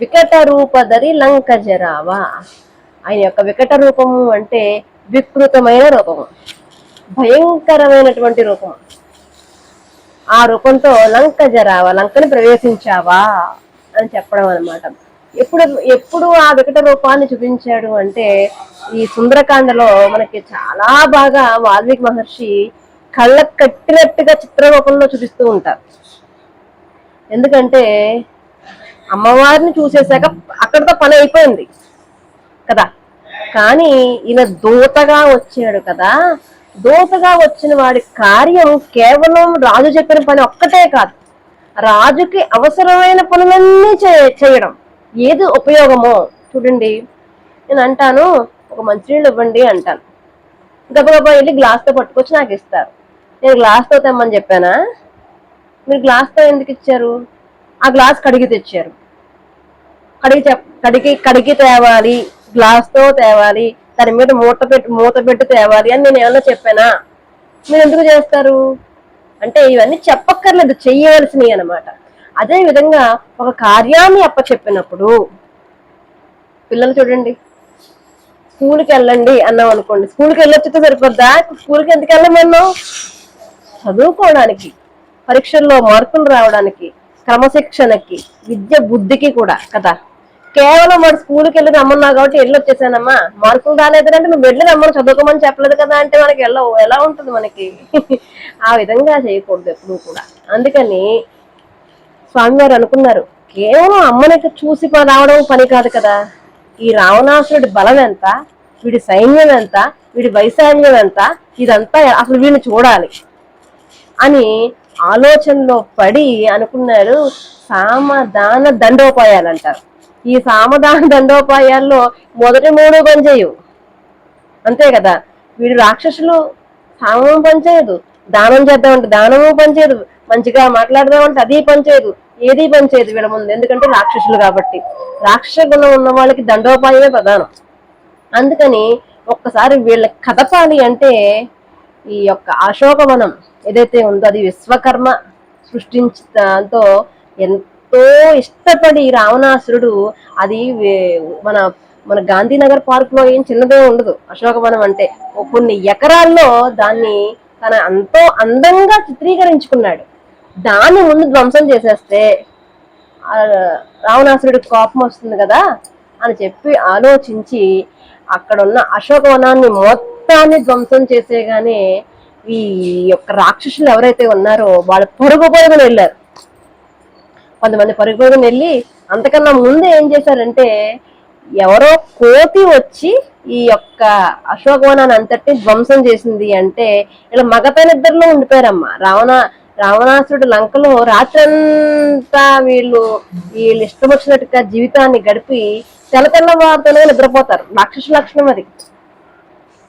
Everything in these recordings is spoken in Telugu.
వికట రూపధరి లంక జరావా? ఆయన యొక్క వికట రూపము అంటే వికృతమైన రూపము. భయంకరమైనటువంటి రూపం ఆ రూపంతో లంక జరావా లంకని ప్రవేశించావా అని చెప్పడం అనమాట ఎప్పుడు ఎప్పుడు ఆ వికట రూపాన్ని చూపించాడు అంటే ఈ సుందరకాండలో మనకి చాలా బాగా వాల్మీకి మహర్షి కళ్ళకు కట్టినట్టుగా చిత్ర రూపంలో చూపిస్తూ ఉంటారు. ఎందుకంటే అమ్మవారిని చూసేశాక అక్కడతో పని అయిపోయింది. కదా? కానీ ఈయన దూతగా వచ్చాడు కదా? దూతగా వచ్చిన వాడి కార్యం కేవలం రాజు చెప్పిన పని ఒక్కటే కాదు. రాజుకి అవసరమైన పనులన్నీ చే- చేయడం. ఏది ఉపయోగమో చూడండి. నేను అంటాను ఒక మంచినీళ్ళు ఇవ్వండి అంటాను. గబగబా వెళ్ళి గ్లాస్తో పట్టుకొచ్చి నాకు ఇస్తారు. నేను గ్లాస్తో తెమ్మని చెప్పానా? మీరు గ్లాస్తో ఎందుకు ఇచ్చారు? ఆ గ్లాస్ కడిగి తెచ్చారు. కడిగి చెప్ కడిగి కడిగి తేవాలి. గ్లాస్తో తేవాలి. దాని మీద మూత పెట్టి మూత పెట్టి తేవాలి అని నేను ఏమన్నా చెప్పానా? మీరు ఎందుకు చేస్తారు? అంటే ఇవన్నీ చెప్పక్కర్లేదు. చెయ్యవలసినవి అనమాట అదే విధంగా ఒక కార్యాన్ని అప్పచెప్పినప్పుడు పిల్లలు చూడండి. స్కూల్కి వెళ్ళండి అన్నాం అనుకోండి. స్కూల్కి వెళ్ళొచ్చితే సరిపోద్దా? స్కూల్కి ఎందుకు వెళ్ళమన్నాం? చదువుకోవడానికి పరీక్షల్లో మార్కులు రావడానికి క్రమశిక్షణకి విద్య బుద్ధికి కూడా కదా. కేవలం వాడు స్కూల్కి వెళ్ళి రమ్మన్నావు కాబట్టి వెళ్ళి వచ్చేసానమ్మా. మార్కులు రాలేదంటే నువ్వు వెళ్ళి రమ్మని చదువుకోమని చెప్పలేదు కదా అంటే మనకి ఎలా ఎలా ఉంటుంది మనకి? ఆ విధంగా చేయకూడదు ఎప్పుడు కూడా. అందుకని స్వామివారు అనుకున్నారు కేవలం అమ్మనికి చూసి రావడం పని కాదు కదా. ఈ రావణాసురుడి బలం ఎంత? వీడి సైన్యం ఎంత? వీడి వైశాల్యం ఎంత? ఇదంతా అసలు వీడిని చూడాలి. అని ఆలోచనలో పడి అనుకున్నారు సామదాన దండోపాయాలు అంటారు. ఈ సామదాన దండోపాయాల్లో మొదటి మూడు పనిచేయవు అంతే కదా? వీడు రాక్షసులు సామం పనిచేయదు దానం చేద్దామంటే దానము పనిచేయదు మంచిగా మాట్లాడదామంటే అది పనిచేయదు ఏది పనిచేయదు వీళ్ళ ముందు. ఎందుకంటే రాక్షసులు కాబట్టి. రాక్షస గుణం ఉన్న వాళ్ళకి దండోపాయమే ప్రధానం. అందుకని ఒక్కసారి వీళ్ళ కదపాలి అంటే ఈ యొక్క అశోకవనం ఏదైతే ఉందో అది విశ్వకర్మ సృష్టించ దాంతో ఎంతో ఇష్టపడి రావణాసురుడు అది మన మన గాంధీనగర్ పార్క్లో ఏం చిన్నదే ఉండదు అశోకవనం అంటే. కొన్ని ఎకరాల్లో దాన్ని తన ఎంతో అందంగా చిత్రీకరించుకున్నాడు. దాన్ని ముందు ధ్వంసం చేసేస్తే రావణాసురుడికి కోపం వస్తుంది కదా అని చెప్పి ఆలోచించి అక్కడ ఉన్న అశోకవనాన్ని మొత్తాన్ని ధ్వంసం చేసేగానే ఈ యొక్క రాక్షసులు ఎవరైతే ఉన్నారో వాళ్ళు పొరుగు పొరుగుని వెళ్ళారు. కొంతమంది పరుగు వెళ్ళి అంతకన్నా ముందు ఏం చేశారంటే ఎవరో కోతి వచ్చి ఈ యొక్క అశోకవనాన్ని అంతటి ధ్వంసం చేసింది అంటే ఇలా ఇద్దరిలో ఉండిపోయారమ్మా. రావణ రావణాసురుడు లంకలో రాత్రంతా వీళ్ళు వీళ్ళు ఇష్టం వచ్చినట్టుగా జీవితాన్ని గడిపి తెల్ల వారితోనే నిద్రపోతారు. రాక్షస లక్షణం అది.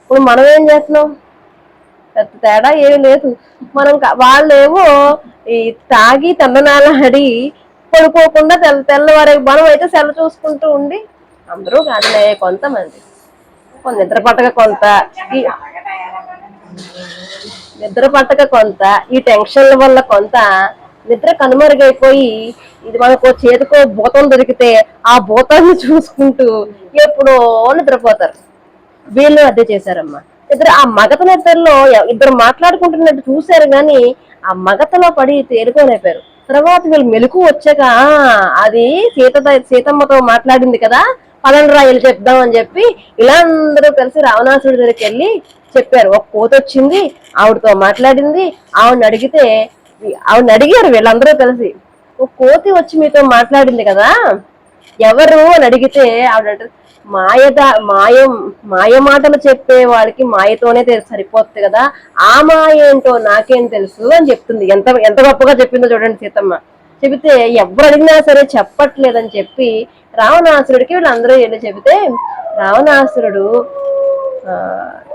ఇప్పుడు మనం ఏం చేస్తున్నాం? పెద్ద తేడా ఏమీ లేదు. మనం వాళ్ళేమో ఈ తాగి తందనాలాడి పడుకోకుండా తెల్ల తెల్లవారే మనం అయితే సెల చూసుకుంటూ ఉండి అందరూ కాదులే కొంతమంది. కొంత నిద్ర పట్టక కొంత నిద్ర పట్టక కొంత ఈ టెన్షన్ల వల్ల కొంత నిద్ర కనుమరుగైపోయి ఇది మనకు చేతికో భూతం దొరికితే ఆ భూతాన్ని చూసుకుంటూ ఎప్పుడో నిద్రపోతారు. వీళ్ళు అదే చేశారమ్మా. ఇద్దరు ఆ మగత నిద్రలో ఇద్దరు మాట్లాడుకుంటున్నట్టు చూశారు కానీ ఆ మగతలో పడి తేలుకోలేపారు తర్వాత వీళ్ళు మెలకు వచ్చాక అది సీత సీతమ్మతో మాట్లాడింది కదా పదండి రాయలు చెప్దాం అని చెప్పి ఇలా అందరూ కలిసి రావణాసుడి దగ్గరికి వెళ్ళి చెప్పారు. ఒక కోత వచ్చింది ఆవిడతో మాట్లాడింది ఆవిడని అడిగితే ఆవిడని అడిగారు వీళ్ళందరూ కలిసి. ఒక కోతి వచ్చి మీతో మాట్లాడింది కదా ఎవరు అని అడిగితే ఆవిడ మాయద మాయం మాయ మాటలు చెప్పే వాళ్ళకి మాయతోనే సరిపోతుంది కదా ఆ మాయ ఏంటో నాకేం తెలుసు అని చెప్తుంది. ఎంత ఎంత గొప్పగా చెప్పిందో చూడండి సీతమ్మ. చెబితే ఎవరు అడిగినా సరే చెప్పట్లేదని చెప్పి రావణాసురుడికి వీళ్ళందరూ వెళ్ళి చెబితే రావణాసురుడు ఆ,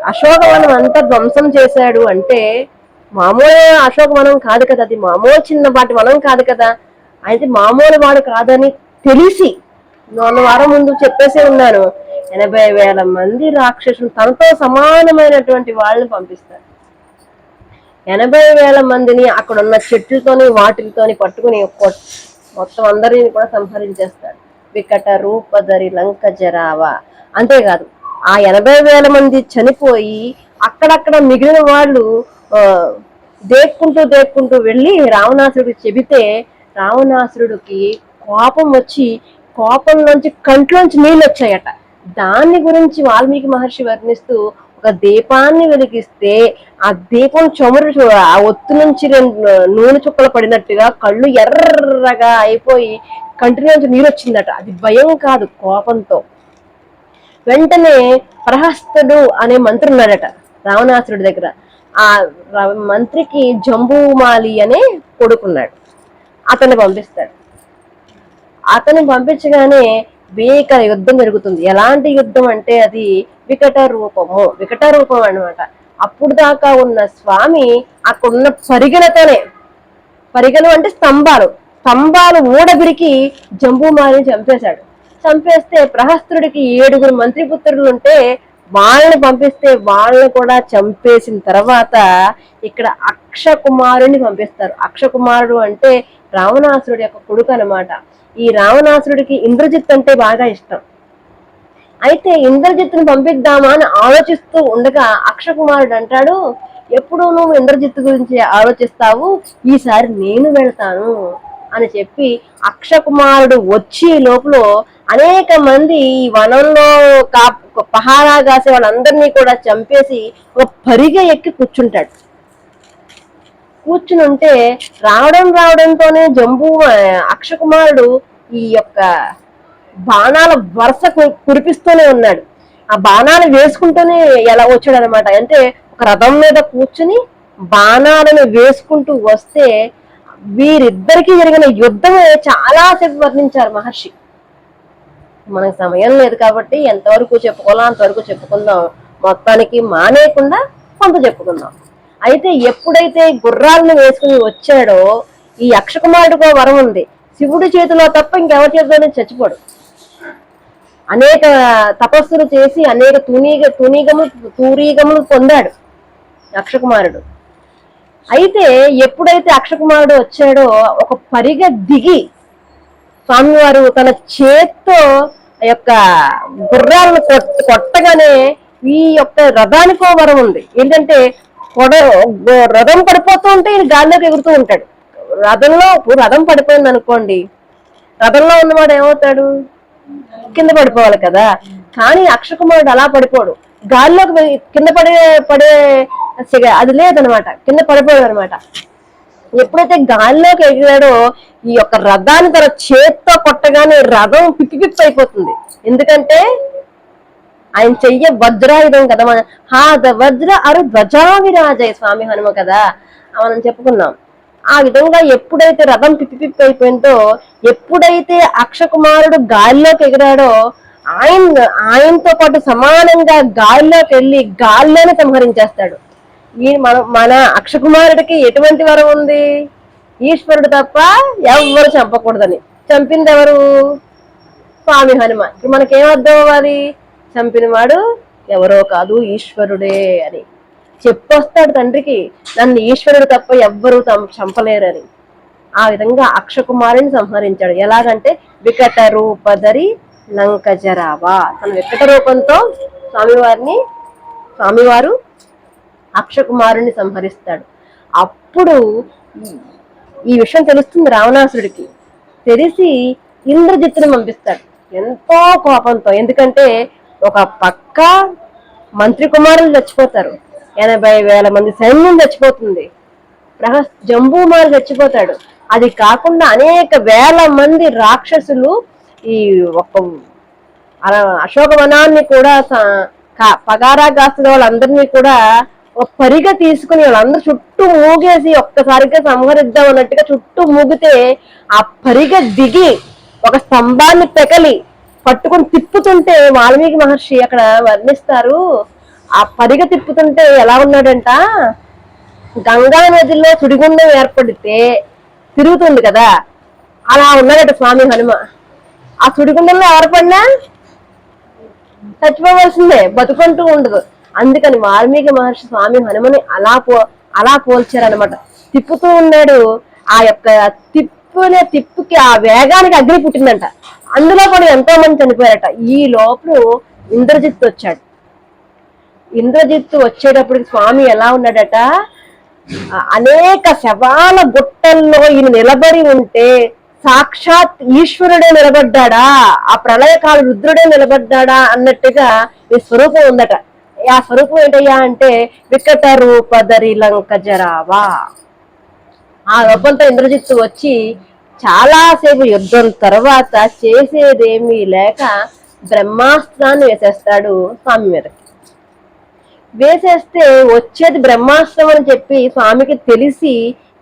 అశోకవనం అంతా ధ్వంసం చేశాడు అంటే మామూలు అశోకవనం కాదు కదా అది మామూలు చిన్నపాటి వనం కాదు కదా అయితే మామూలు వాడు కాదని తెలిసి నాలుగు వారం ముందు చెప్పేసే ఉన్నాను. ఎనభై వేల మంది రాక్షసులు తనతో సమానమైనటువంటి వాళ్ళని పంపిస్తారు. ఎనభై వేల మందిని అక్కడ ఉన్న చెట్లతోని వాటితోని పట్టుకుని మొత్తం అందరిని కూడా సంహరించేస్తాడు వికట రూపధరి లంక జరావ. అంతేకాదు ఆ ఎనభై వేల మంది చనిపోయి అక్కడక్కడ మిగిలిన వాళ్ళు దేక్కుంటూ దేక్కుంటూ వెళ్ళి రావణాసురుడికి చెబితే రావణాసురుడికి కోపం వచ్చి కోపంలోంచి కంట్లోంచి నీళ్ళు వచ్చాయట దాన్ని గురించి వాల్మీకి మహర్షి వర్ణిస్తూ ఒక దీపాన్ని వెలిగిస్తే ఆ దీపం చమురు ఆ ఒత్తు నుంచి రెండు నూనె చుక్కలు పడినట్టుగా కళ్ళు ఎర్రగా అయిపోయి కంటి నుంచి నీరు వచ్చిందట అది భయం కాదు కోపంతో. వెంటనే ప్రహస్తుడు అనే మంత్రి ఉన్నాడట రావణాసురుడి దగ్గర. ఆ మంత్రికి జంబూమాలి అనే కొడుకున్నాడు. అతన్ని పంపిస్తాడు. అతన్ని పంపించగానే భీకర యుద్ధం జరుగుతుంది. ఎలాంటి యుద్ధం అంటే అది వికట రూపము. వికట రూపం అనమాట అప్పుడు దాకా ఉన్న స్వామి అక్కడున్న పరిగణతనే. పరిగెలు అంటే స్తంభాలు. స్తంభాలు ఊడబిరికి జంబూమాలిని చంపేశాడు. చంపేస్తే ప్రహస్త్రుడికి ఏడుగురు మంత్రిపుత్రులు ఉంటే వాళ్ళని పంపిస్తే వాళ్ళని కూడా చంపేసిన తర్వాత ఇక్కడ అక్ష కుమారుని పంపిస్తారు. అక్ష కుమారుడు అంటే రావణాసురుడి యొక్క కొడుకు అన్నమాట. ఈ రావణాసురుడికి ఇంద్రజిత్ అంటే బాగా ఇష్టం. అయితే ఇంద్రజిత్తుని పంపిద్దామా అని ఆలోచిస్తూ ఉండగా అక్షకుమారుడు అంటాడు ఎప్పుడు నువ్వు ఇంద్రజిత్తు గురించి ఆలోచిస్తావు? ఈసారి నేను వెళ్తాను అని చెప్పి అక్షకుమారుడు వచ్చే లోపల అనేక మంది ఈ వనంలో కా పహారా కాసే వాళ్ళందరినీ కూడా చంపేసి ఒక పరిగె ఎక్కి కూర్చుంటాడు. కూర్చుని ఉంటే రావడం రావడంతోనే జంబూ అక్షకుమారుడు ఈ యొక్క బాణాల వరుస కురిపిస్తూనే ఉన్నాడు. ఆ బాణాలు వేసుకుంటూనే ఎలా వచ్చాడు అనమాట అంటే ఒక రథం మీద కూర్చుని బాణాలను వేసుకుంటూ వస్తే వీరిద్దరికి జరిగిన యుద్ధమే చాలా సేపు వర్ణించారు మహర్షి. మనకు సమయం లేదు కాబట్టి ఎంతవరకు చెప్పుకోవాలో అంతవరకు చెప్పుకుందాం. మొత్తానికి మానేయకుండా కొంత చెప్పుకుందాం. అయితే ఎప్పుడైతే గుర్రాలను వేసుకుని వచ్చాడో ఈ అక్షకుమారుడికో వరం ఉంది. శివుడి చేతిలో తప్ప ఇంకెవరి చేతిలోనే చచ్చిపోడు. అనేక తపస్సులు చేసి అనేక తునీగ తునీగములు తూరీగములు పొందాడు అక్షకుమారుడు అయితే ఎప్పుడైతే అక్షకుమారుడు వచ్చాడో ఒక పరిగ దిగి స్వామివారు తన చేత్తో ఆ యొక్క గుర్రాలను కొట్టగానే ఈ యొక్క రథానికో వరం ఉంది. ఏంటంటే కొడ రథం పడిపోతూ ఉంటే ఈయన గాల్లోకి ఎగురుతూ ఉంటాడు. రథంలో రథం పడిపోయింది అనుకోండి. రథంలో ఉన్నవాడు ఏమవుతాడు? కింద పడిపోవాలి కదా. కానీ అక్షకుమారుడు అలా పడిపోడు. గాల్లోకి కింద పడే పడే సిగ- అది లేదనమాట. కింద పడిపోడు అనమాట ఎప్పుడైతే గాల్లోకి ఎగిరాడో ఈ యొక్క రథాన్ని తన చేత్తో కొట్టగానే రథం పిప్పి పిప్పి అయిపోతుంది ఎందుకంటే ఆయన చెయ్య వజ్రాయుధం కదా మన హా ద వజ్ర అరు ధ్వజావిరాజయ స్వామి హనుమ కదా. మనం చెప్పుకున్నాం. ఆ విధంగా ఎప్పుడైతే రథం పిప్పి పిప్పి అయిపోయిందో ఎప్పుడైతే అక్షకుమారుడు గాలిలోకి ఎగిరాడో ఆయన ఆయనతో పాటు సమానంగా గాలిలోకి వెళ్ళి గాల్లోనే సంహరించేస్తాడు. ఈ మన మన అక్షకుమారుడికి ఎటువంటి వరం ఉంది? ఈశ్వరుడు తప్ప ఎవరు చంపకూడదని. చంపింది ఎవరు స్వామి హనుమ. ఇప్పుడు మనకేం అర్థం అవ్వాలి? చంపినవాడు ఎవరో కాదు ఈశ్వరుడే అని. చెప్పొస్తాడు తండ్రికి నన్ను ఈశ్వరుడు తప్ప ఎవ్వరూ చంపలేరని. ఆ విధంగా అక్షకుమారుని సంహరించాడు. ఎలాగంటే వికట రూపధరి లంకజరావా తన వికట రూపంతో స్వామివారిని స్వామివారు అక్షకుమారుని సంహరిస్తాడు. అప్పుడు ఈ- ఈ విషయం తెలుస్తుంది రావణాసురుడికి. తెలిసి ఇంద్రజిత్తుని పంపిస్తాడు. ఎంతో కోపంతో. ఎందుకంటే ఒక పక్క మంత్రి కుమారులు చచ్చిపోతారు. ఎనభై వేల మంది సైన్యం చచ్చిపోతుంది. ప్రహస్ జంబూమారు చచ్చిపోతాడు. అది కాకుండా అనేక వేల మంది రాక్షసులు ఈ ఒక అశోకవనాన్ని కూడా స- పగారా కాస్తున్న వాళ్ళందరినీ కూడా ఒక పరిగా తీసుకుని వాళ్ళందరూ చుట్టూ మూగేసి ఒక్కసారిగా సంహరిద్దాం అన్నట్టుగా చుట్టూ మూగితే ఆ పరిగ దిగి ఒక స్తంభాన్ని పెకలి పట్టుకొని తిప్పుతుంటే వాల్మీకి మహర్షి అక్కడ వర్ణిస్తారు. ఆ పరిగ తిప్పుతుంటే ఎలా ఉన్నాడంట? గంగా నదిలో సుడిగుండం ఏర్పడితే తిరుగుతుంది కదా? అలా ఉన్నాడట స్వామి హనుమ. ఆ సుడిగుండంలో ఎవరు పడినా చచ్చిపోవలసిందే బతుకుంటూ ఉండదు. అందుకని వాల్మీకి మహర్షి స్వామి హనుమని అలా పో అలా పోల్చారనమాట తిప్పుతూ ఉన్నాడు. ఆ యొక్క తిప్పునే తిప్పుకి ఆ వేగానికి అగ్ని పుట్టిందంట. అందులో కూడా ఎంతో మంది చనిపోయారట. ఈ లోపల ఇంద్రజిత్ వచ్చాడు. ఇంద్రజిత్ వచ్చేటప్పటికి స్వామి ఎలా ఉన్నాడట? అనేక శవాల గుట్టల్లో ఈయన నిలబడి ఉంటే సాక్షాత్ ఈశ్వరుడే నిలబడ్డాడా? ఆ ప్రళయకాల రుద్రుడే నిలబడ్డాడా అన్నట్టుగా ఈ స్వరూపం ఉందట. ఆ స్వరూపం ఏంటయ్యా అంటే వికట రూపధరి లంక జరావా. ఆ రూపంతో ఇంద్రజిత్తు వచ్చి చాలాసేపు యుద్ధం తర్వాత చేసేదేమీ లేక బ్రహ్మాస్త్రాన్ని వేసేస్తాడు స్వామి మీదకి వేసేస్తే వచ్చేది బ్రహ్మాస్త్రం అని చెప్పి స్వామికి తెలిసి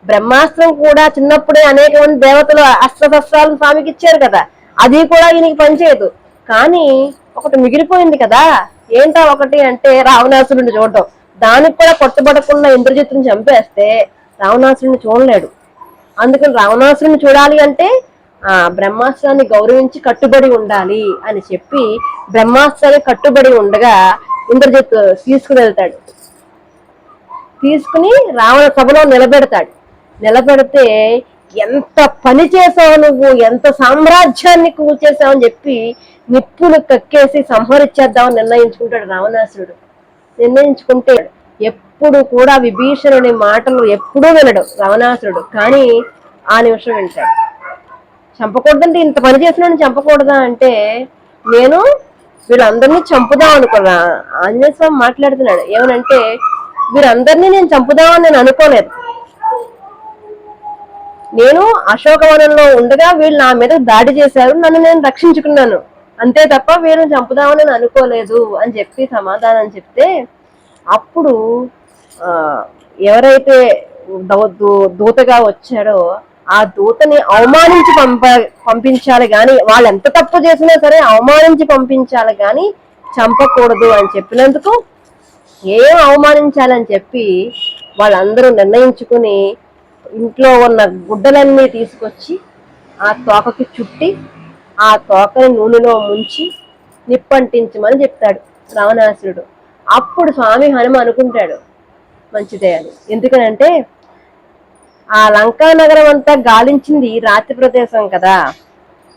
బ్రహ్మాస్త్రం కూడా చిన్నప్పుడే అనేక మంది దేవతలు అస్త్రశస్త్రాలను స్వామికి ఇచ్చారు కదా అది కూడా ఈయనకి పనిచేయదు. కానీ ఒకటి మిగిలిపోయింది కదా ఏంటా ఒకటి అంటే రావణాసురుడిని చూడటం. దానికి కూడా కొట్టుబడకుండా ఇంద్రజిత్తుని చంపేస్తే రావణాసురుడిని చూడలేడు. అందుకని రావణాసురుడిని చూడాలి అంటే ఆ బ్రహ్మాస్త్రాన్ని గౌరవించి కట్టుబడి ఉండాలి అని చెప్పి బ్రహ్మాస్త్రాన్ని కట్టుబడి ఉండగా ఇంద్రజిత్ తీసుకుని వెళ్తాడు. తీసుకుని రావణ సభలో నిలబెడతాడు. నిలబెడితే ఎంత పని చేసావు నువ్వు ఎంత సామ్రాజ్యాన్ని కూల్చేసావు అని చెప్పి నిప్పులు కక్కేసి సంహరించేద్దామని నిర్ణయించుకుంటాడు రావణాసురుడు. నిర్ణయించుకుంటే ఎప్పుడు కూడా విభీషణుని మాటలు ఎప్పుడూ వినడు రావణాసురుడు. కానీ ఆ నిమిషం వింటాడు. చంపకూడదంటే ఇంత పని చేసినాను చంపకూడదా అంటే నేను వీళ్ళందరినీ చంపుదాం అనుకున్నా. ఆంజనేయ స్వామి మాట్లాడుతున్నాడు. ఏమనంటే వీరందరినీ నేను చంపుదామని నేను అనుకోలేదు. నేను అశోకవనంలో ఉండగా వీళ్ళు నా మీద దాడి చేశారు నన్ను నేను రక్షించుకున్నాను. అంతే తప్ప వీళ్ళని చంపుదామని నేను అనుకోలేదు అని చెప్పి సమాధానం చెప్తే అప్పుడు ఎవరైతే దూతగా వచ్చాడో ఆ దూతని అవమానించి పంప పంపించాలి కానీ వాళ్ళు ఎంత తప్పు చేసినా సరే అవమానించి పంపించాలి కానీ చంపకూడదు అని చెప్పినందుకు ఏం అవమానించాలని చెప్పి వాళ్ళందరూ నిర్ణయించుకుని ఇంట్లో ఉన్న గుడ్డలన్నీ తీసుకొచ్చి ఆ తోకకి చుట్టి ఆ తోకని నూనెలో ముంచి నిప్పంటించమని చెప్తాడు రావణాసురుడు. అప్పుడు స్వామి హనుమ అనుకుంటాడు మంచిదే అని ఎందుకనంటే ఆ లంకా నగరం అంతా గాలించింది రాత్రి ప్రదేశం కదా.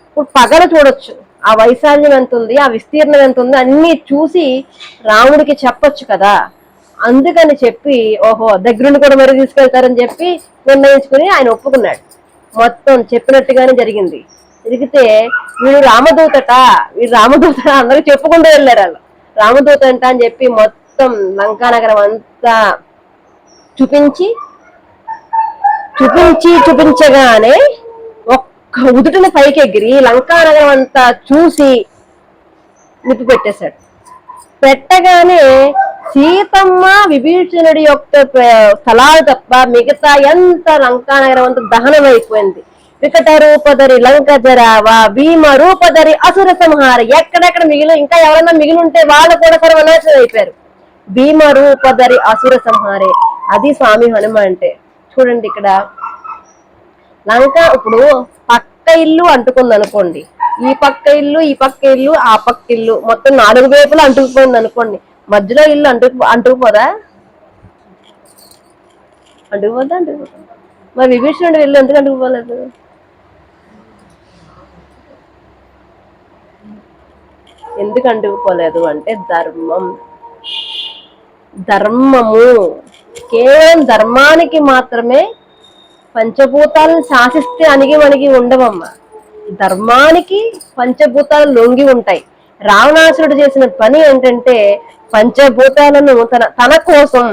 ఇప్పుడు పగల చూడొచ్చు. ఆ వైశాల్యం ఎంత ఉంది ఆ విస్తీర్ణం ఎంత ఉంది అన్ని చూసి రాముడికి చెప్పొచ్చు కదా. అందుకని చెప్పి ఓహో దగ్గరుండి కూడా మరి తీసుకెళ్తారని చెప్పి నిర్ణయించుకుని ఆయన ఒప్పుకున్నాడు. మొత్తం చెప్పినట్టుగానే జరిగింది. జరిగితే వీడు రామదూతట వీడు రామదూత అందరూ చెప్పుకుంటూ వెళ్ళారు వాళ్ళు. రామదూత అంట అని చెప్పి మొత్తం లంకా నగరం అంతా చూపించి చూపించి చూపించగానే ఒక్క ఉదుటిన పైకి ఎగిరి లంకా నగరం అంతా చూసి నిప్పు పెట్టేశాడు. పెట్టగానే సీతమ్మ విభీషణుడి యొక్క స్థలాలు తప్ప మిగతా ఎంత లంకా నగరం అంతా దహనం అయిపోయింది వికట రూపధరి లంక జరావా భీమ రూపధరి అసుర సంహార ఎక్కడెక్కడ మిగిలి ఇంకా ఎవరైనా మిగిలి ఉంటే వాళ్ళు కూడా సర్వనాశనం అయిపోయారు. భీమ రూపధరి అసుర సంహారే. అది స్వామి హనుమ అంటే చూడండి ఇక్కడ. లంక ఇప్పుడు పక్క ఇల్లు అంటుకుంది అనుకోండి ఈ పక్క ఇల్లు ఈ పక్క ఇల్లు ఆ పక్క ఇల్లు. మొత్తం నాలుగు వైపులు అంటుకుపోయింది అనుకోండి. మధ్యలో ఇల్లు అంటుకు అంటుకుపోదా? అంటుకుపోదా అంటుకుపోదా మరి విభీషణుడు ఇల్లు ఎందుకు అంటుకుపోలేదు? ఎందుకు అంటుకుపోలేదు అంటే ధర్మం. ధర్మము. కేవలం ధర్మానికి మాత్రమే పంచభూతాలను శాసిస్తే అణిగి మణిగి ఉండవమ్మ. ధర్మానికి పంచభూతాలు లొంగి ఉంటాయి. రావణాసురుడు చేసిన పని ఏంటంటే పంచభూతాలను తన తన కోసం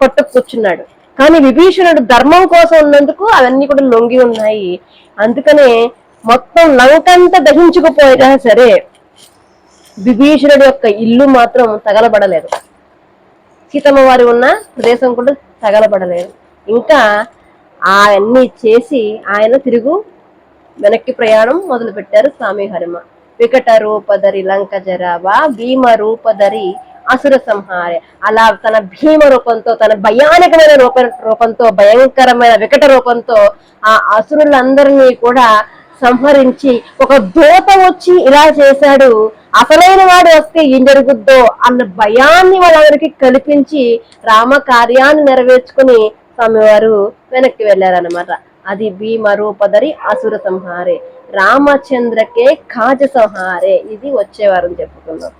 పట్టుకూర్చున్నాడు కానీ విభీషణుడు ధర్మం కోసం ఉన్నందుకు అవన్నీ కూడా లొంగి ఉన్నాయి. అందుకనే మొత్తం లంకంతా దహించుకుపోయినా సరే విభీషణుడి యొక్క ఇల్లు మాత్రం తగలబడలేదు. సీతమ్మ వారి ఉన్న ప్రదేశం కూడా తగలబడలేదు. ఇంకా అవన్నీ చేసి ఆయన తిరుగు వెనక్కి ప్రయాణం మొదలుపెట్టారు స్వామి హరిమ. వికట రూపధరి లంక జరావా భీమ రూపధరి అసుర సంహార. అలా తన భీమ రూపంతో తన భయానకమైన రూప రూపంతో భయంకరమైన వికట రూపంతో ఆ అసురులందరినీ కూడా సంహరించి ఒక దూత వచ్చి ఇలా చేశాడు. అసలైన వాడు వస్తే ఏం జరుగుద్దో అన్న భయాన్ని వాళ్ళందరికీ కల్పించి రామ కార్యాన్ని నెరవేర్చుకుని స్వామివారు వెనక్కి వెళ్ళారనమాట అది భీమ రూపధరి అసుర సంహారే రామచంద్రకే కాజ సంహారే ఇది వచ్చేవారని చెప్పుకున్నాం చెప్పుకుందాం.